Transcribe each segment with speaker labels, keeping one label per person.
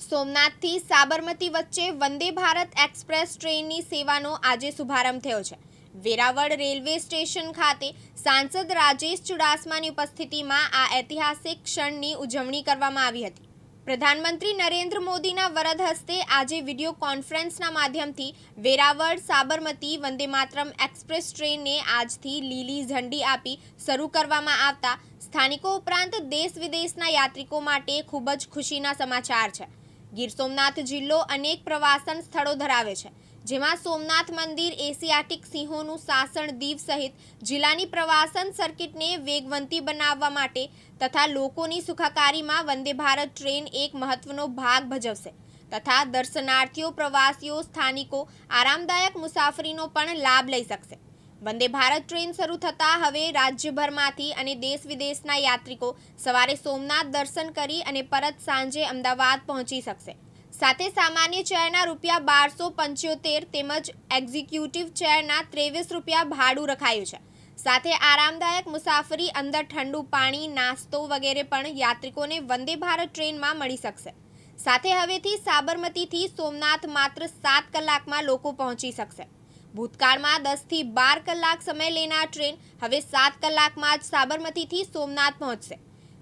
Speaker 1: સોમનાથથી સાબરમતી વચ્ચે વંદે ભારત એક્સપ્રેસ ટ્રેનની સેવાનો આજે શુભારંભ થયો છે. વેરાવળ રેલવે સ્ટેશન ખાતે સાંસદ રાજેશ ચુડાસમાની ઉપસ્થિતિમાં આ ઐતિહાસિક ક્ષણની ઉજવણી કરવામાં આવી હતી. પ્રધાનમંત્રી નરેન્દ્ર મોદીના વરદ હસ્તે આજે વિડિયો કોન્ફરન્સના માધ્યમથી વેરાવળ સાબરમતી વંદે માતરમ એક્સપ્રેસ ટ્રેનને આજથી લીલી ઝંડી આપી શરૂ કરવામાં આવતા સ્થાનિકો ઉપરાંત દેશ વિદેશના યાત્રિકો માટે ખૂબ જ ખુશીના સમાચાર છે. ગીર સોમનાથ જિલ્લો અનેક પ્રવાસન સ્થળો ધરાવે છે, જેમાં સોમનાથ મંદિર, એશિયાટિક સિંહોનું સાસણ, દીવ સહિત જિલ્લાની પ્રવાસન સર્કિટને વેગવંતી બનાવવા માટે તથા લોકોની સુખાકારીમાં વંદે ભારત ટ્રેન એક મહત્વનો ભાગ ભજવશે તથા દર્શનાર્થીઓ, પ્રવાસીઓ, સ્થાનિકો આરામદાયક મુસાફરીનો પણ લાભ લઈ શકશે. વંદે ભારત ટ્રેન શરૂ થતાં હવે રાજ્યભરમાંથી અને દેશ વિદેશના યાત્રિકો સવારે સોમનાથ દર્શન કરી અને પરત સાંજે અમદાવાદ પહોંચી શકશે. સાથે સામાન્ય ચેરના રૂપિયા બારસો પંચોતેર તેમજ એક્ઝિક્યુટિવ ચેરના ત્રેવીસ રૂપિયા ભાડું રખાયું છે. સાથે આરામદાયક મુસાફરી અંદર ઠંડુ પાણી, નાસ્તો વગેરે પણ યાત્રિકોને વંદે ભારત ટ્રેનમાં મળી શકશે. સાથે હવેથી સાબરમતીથી સોમનાથ માત્ર સાત કલાકમાં લોકો પહોંચી શકશે. ભૂતકાળમાં દસથી બાર કલાક સમય લેનાર ટ્રેન હવે સાત કલાકમાં જ સાબરમતીથી સોમનાથ પહોંચશે.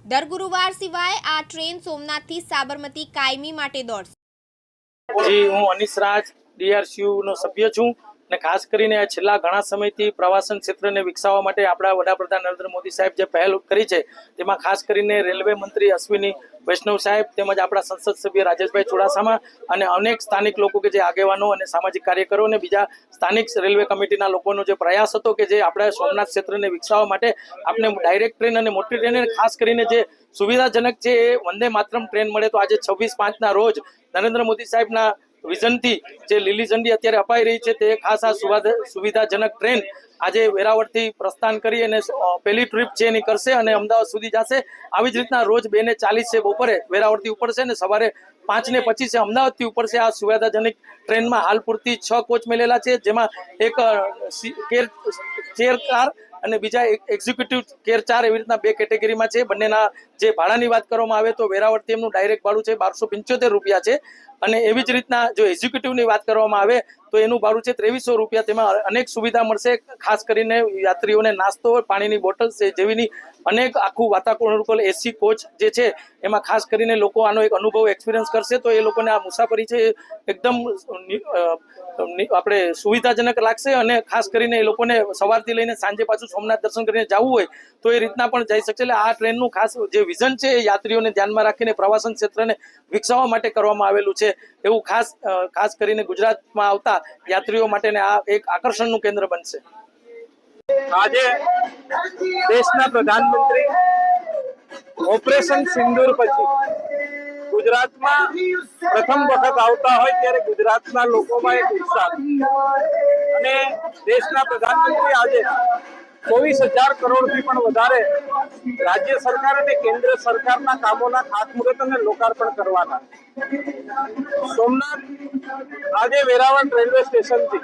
Speaker 1: દર ગુરુવાર સિવાય આ ટ્રેન સોમનાથથી સાબરમતી કાયમી માટે દોડશે.
Speaker 2: જી, હું અનિશ રાજ DRCU નો સભ્ય છું અને ખાસ કરીને છેલ્લા ઘણા સમયથી પ્રવાસન ક્ષેત્રને વિકસાવવા માટે આપણા વડાપ્રધાન નરેન્દ્ર મોદી સાહેબ જે પહેલ કરી છે, તેમાં ખાસ કરીને રેલવે મંત્રી અશ્વિની વૈષ્ણવ સાહેબ તેમજ આપણા સંસદ સભ્ય રાજેશભાઈ ચુડાસામા અને અનેક સ્થાનિક લોકો કે જે આગેવાનો અને સામાજિક કાર્યકરો અને બીજા સ્થાનિક રેલવે કમિટીના લોકોનો જે પ્રયાસ હતો કે જે આપણા સોમનાથ ક્ષેત્રને વિકસાવવા માટે આપણે ડાયરેક્ટ ટ્રેન અને મોટી ટ્રેન ખાસ કરીને જે સુવિધાજનક છે એ વંદે માતરમ ટ્રેન મળે તો આજે છવ્વીસ પાંચના રોજ નરેન્દ્ર મોદી સાહેબના વિઝનથી જે લીલી ઝંડી અત્યારે અપાઈ રહી છે તે ખાસ આ સુવિધાજનક ટ્રેન આજે વેરાવળથી પ્રસ્થાન કરી અને પહેલી ટ્રીપ છે એની કરશે અને અમદાવાદ સુધી જશે. આવી જ રીતના રોજ બે ને ચાલીસે બપોરે વેરાવળથી ઉપડશે અને સવારે પાંચ ને પચીસે અમદાવાદથી ઉપડશે આ સુવિધાજનક ટ્રેનમાં. હાલ પૂરતી છ કોચ મેલેલા છે, જેમાં એક ચેર કાર અને બીજા એક્ઝિક્યુટિવ કેર ચાર એવી રીતના બે કેટેગરીમાં છે. બંનેના જે ભાડાની વાત કરવામાં આવે તો વેરાવળથી એમનું ડાયરેક્ટ ભાડું છે બારસો પંચોતેર રૂપિયા છે. અને એવી જ રીતના જો એક્ઝિક્યુટિવની વાત કરવામાં આવે તો એનું ભાડું છે ત્રેવીસો રૂપિયા. તેમાં અનેક સુવિધા મળશે, ખાસ કરીને યાત્રીઓને નાસ્તો, પાણીની બોટલ છે, જેવીની અનેક આખું વાતાવરણ એસી કોચ જે છે, એમાં ખાસ કરીને લોકો આનો એક અનુભવ એક્સપિરિયન્સ કરશે. તો એ લોકોને આ મુસાફરી છે એકદમ આપણે સુવિધાજનક લાગશે અને ખાસ કરીને એ લોકોને સવારથી લઈને સાંજે પાછું સોમનાથ દર્શન કરીને જવું હોય, તો એ રીતના પણ જઈ શકશે. એટલે આ ટ્રેનનું ખાસ જે વિઝન છે એ યાત્રીઓને ધ્યાનમાં રાખીને પ્રવાસન ક્ષેત્રને વિકસાવવા માટે કરવામાં આવેલું છે. એવું ખાસ ખાસ કરીને ગુજરાતમાં આવતા યાત્રીઓ માટેને આ એક આકર્ષણનું કેન્દ્ર બનશે.
Speaker 3: આજે દેશના પ્રધાનમંત્રી ઓપરેશન સિંદૂર પછી ગુજરાતમાં પ્રથમ વખત આવતા હોય ત્યારે ગુજરાતના લોકોમાં એક ઉત્સાહ. અને દેશના પ્રધાનમંત્રી આજે ચોવીસ હજાર કરોડથી પણ વધારે રાજ્ય સરકાર અને કેન્દ્ર સરકારના કામોના ખાતમુહૂર્ત અને લોકાર્પણ કરવાના. સોમનાથ આજે વેરાવળ રેલવે સ્ટેશનથી.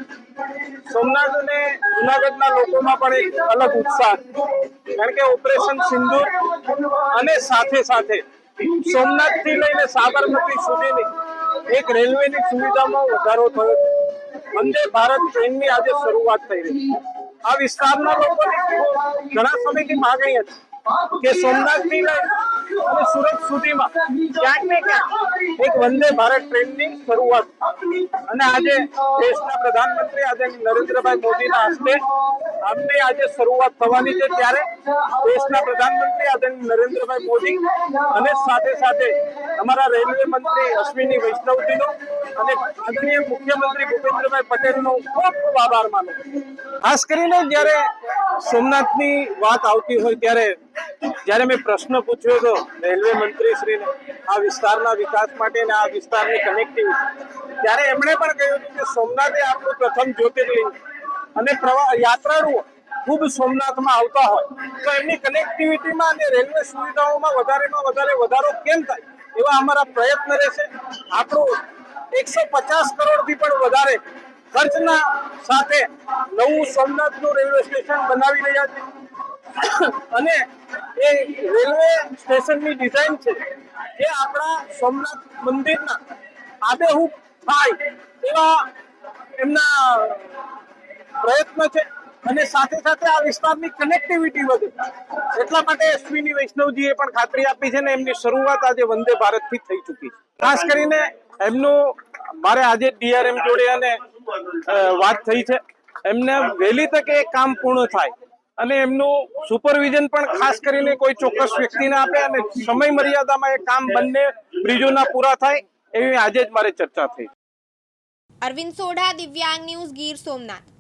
Speaker 3: સોમનાથ અને જુનાગઢના લોકોમાં પણ એક અલગ ઉત્સાહ. કારણ કે ઓપરેશન સિંધુ અને સાથે સાથે સોમનાથથી લઈને સાબરમતી સુધીની એક રેલવેની સુવિધામાં વધારો થયો. વંદે ભારત ટ્રેનની આજે શરૂઆત થઈ રહી આ વિસ્તારના લોકોની ઘણા સમયથી માંગણી હતી કે સોમનાથથી લઈ અને સુરત સુધીમાં ક્યાંક ને ક્યાંક એક વંદે ભારત ટ્રેનની શરૂઆત. અને આજે દેશના પ્રધાનમંત્રી આજે નરેન્દ્રભાઈ મોદીના હસ્તે આમને આજે શરૂઆત થવાની છે ત્યારે દેશના પ્રધાનમંત્રી આજે નરેન્દ્રભાઈ મોદી અને સાથે સાથે અમારા રેલવે મંત્રી અશ્વિની વૈષ્ણવજીનો અને આદરણીય મુખ્યમંત્રી ભૂપેન્દ્રભાઈ પટેલનો ખૂબ ખૂબ આભાર માનું ખાસ કરીને જ્યારે સોમનાથની વાત આવતી હોય ત્યારે જ્યારે મેં પ્રશ્ન પૂછ્યો હતો રેલવે મંત્રી શ્રીને આ વિસ્તારના વિકાસ માટે અને આ વિસ્તારની કનેક્ટિવિટી ત્યારે એમણે પણ કહ્યું હતું કે સોમનાથ એ આપણું પ્રથમ જ્યોતિર્લિંગ અને પ્રવા યાત્રાળુઓ ખૂબ સોમનાથમાં આવતા હોય. તો એમની કનેક્ટિવિટીમાં અને રેલવે સુવિધાઓમાં વધારેમાં વધારે વધારો કેમ થાય? એવા અમારા પ્રયત્ન રહેશે. આપણું એકસો પચાસ કરોડથી પણ વધારે ખર્ચના સાથે નવું સોમનાથનું રેલવે સ્ટેશન બનાવી રહ્યા છે. અને એ રેલવે સ્ટેશનની ડિઝાઇન છે એ આપણા સોમનાથ મંદિરના આબેહૂબ થાય એવા એમના પ્રયત્ન છે અને સાથે સાથે આ વિસ્તારની કનેક્ટિવિટી વધે. એટલા માટે અશ્વિની વૈષ્ણવજીએ પણ ખાતરી આપી છે ને એમની શરૂઆત આજે વંદે ભારતથી થઈ ચૂકી છે. ખાસ કરીને એમનું મારે આજે ડીઆરએમ જોડે અને વાત થઈ છે. એમને વહેલી તકે કામ પૂર્ણ થાય. અને એમનું સુપરવિઝન પણ ખાસ કરીને કોઈ ચોક્કસ વ્યક્તિને આપે અને સમય મર્યાદામાં એ કામ બંને બ્રિજોના પૂરા થાય એવી આજે જ મારે ચર્ચા થઈ.
Speaker 1: અરવિંદ સોઢા, દિવ્યાંગ ન્યૂઝ ગીર સોમનાથ.